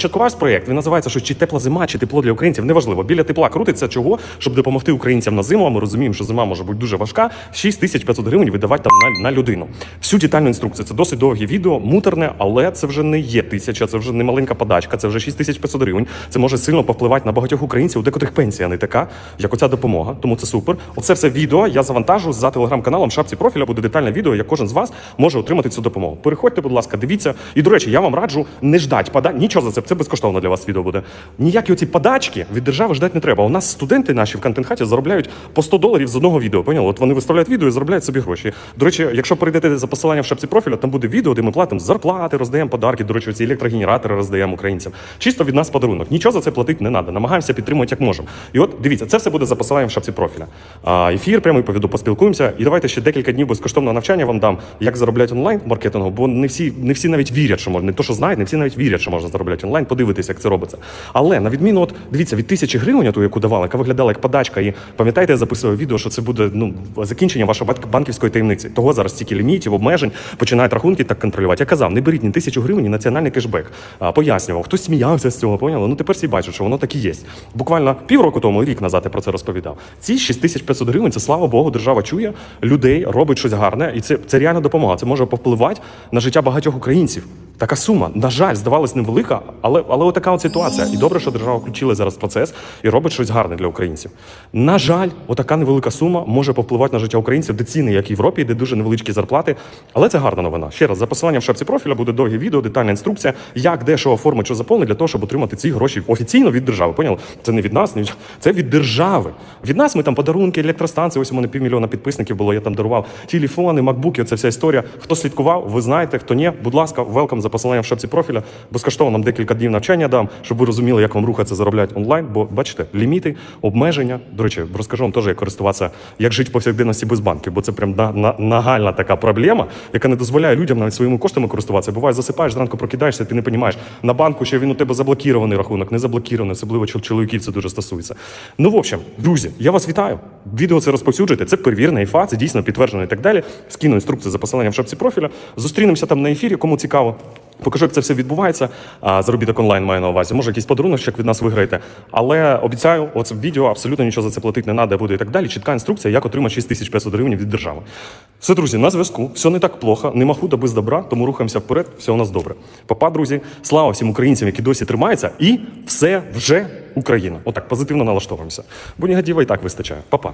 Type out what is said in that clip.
Чаткуваш проєкт, він називається що чи тепла зима, чи тепло для українців. Неважливо. Біля тепла крутиться чого, щоб допомогти українцям на зиму. А ми розуміємо, що зима може бути дуже важка. 6500 гривень видавати там на, на людину. Всю детальну інструкцію. Це досить довге відео, муторне, але це вже не є тисяча, це вже не маленька подачка, це вже 6500 гривень. Це може сильно повпливати на багатьох українців, у декотрих пенсія не така, як оця допомога. Тому це супер. Оце все відео я завантажу за телеграм-каналом. Шапці профіля буде детальне відео, як кожен з вас може отримати цю допомогу. Переходьте, будь ласка, дивіться. І до речі, я вам раджу не ждать пода... Нічого за це, це безкоштовно для вас відео буде. Ніякі оці подачки від держави ждати не треба. У нас студенти наші в контент-хаті заробляють по 100 доларів з одного відео. Поняли? От вони виставляють відео і заробляють собі гроші. До речі, якщо перейдете за посиланням в шапці профіля, там буде відео, де ми платимо зарплати, роздаємо подарки. До речі, ці електрогенератори роздаємо українцям. Чисто від нас подарунок. Нічого за це платити не треба. Намагаємося підтримувати як можемо. І от дивіться, це все буде за посиланням в шапці профіля. А, ефір прямий повіду, поспілкуємося. І давайте ще декілька днів безкоштовного навчання вам дам, як заробляти онлайн маркетингу, бо не всі, не всі навіть вірять, що можна. Не то, що знають, не всі навіть вірять, що можна заробляти онлайн. Подивитися, як це робиться. Але на відміну, от дивіться, від тисячі гривень, ту, яку давали, яка виглядала як подачка, і пам'ятаєте, я записував відео, що це буде ну закінчення вашої банк- банківської таємниці. Того зараз стільки лімітів, обмежень, починають рахунки так контролювати. Я казав, не беріть ні тисячу гривень, ні національний кешбек. А, пояснював, хтось сміявся з цього, поняли? Ну тепер всі бачать, що воно так і є. Буквально півроку тому, рік назад я про це розповідав. Ці 6500 гривень, це слава Богу, держава чує людей, робить щось гарне, і це, це реальна допомога. Це може повпливати на життя багатьох українців. Така сума, на жаль, здавалась невелика, але але отака от ситуація. І добре, що держава включила зараз процес і робить щось гарне для українців. На жаль, отака невелика сума може повпливати на життя українців, де ціни, як в Європі, де дуже невеличкі зарплати. Але це гарна новина. Ще раз, за посиланням в шапці профіля буде довге відео, детальна інструкція, як де що оформити, що заповнити, для того, щоб отримати ці гроші офіційно від держави. Поняли? Це не від нас, не від... це від держави. Від нас ми там подарунки, електростанції. Ось у мене півмільйона підписників було. Я там дарував телефони, макбуки. Це вся історія. Хто слідкував, ви знаєте, хто ні, будь ласка, велкам посиланням в шапці профіля. Безкоштовно нам декілька днів навчання дам, щоб ви розуміли, як вам рухатися, заробляти онлайн. Бо бачите, ліміти, обмеження. До речі, розкажу вам теж, як користуватися, як жити повсякденності без банків, бо це прям на, на, нагальна така проблема, яка не дозволяє людям навіть своїми коштами користуватися. Буває, засипаєш, зранку прокидаєшся, ти не розумієш. На банку ще він у тебе заблокірований рахунок, не заблокірований, особливо чоловіків це дуже стосується. Ну, в общем, друзі, я вас вітаю. Відео це розповсюджуйте. Це перевірена іфа, це дійсно підтверджено і так далі. Скину інструкцію за посиланням в шапці профіля. Зустрінемося там на ефірі, кому цікаво. Покажу, як це все відбувається. А, заробіток онлайн маю на увазі. Може, якийсь подарунок, від нас виграєте. Але обіцяю, оце відео абсолютно нічого за це платити не треба буде і так далі. Чітка інструкція, як отримати 6500 гривень від держави. Все, друзі, на зв'язку. Все не так плохо, нема худа без добра, тому рухаємося вперед. Все у нас добре. Папа, друзі, слава всім українцям, які досі тримаються, і все вже Україна. Отак позитивно налаштовуємося. Бо негатива і так вистачає. Папа.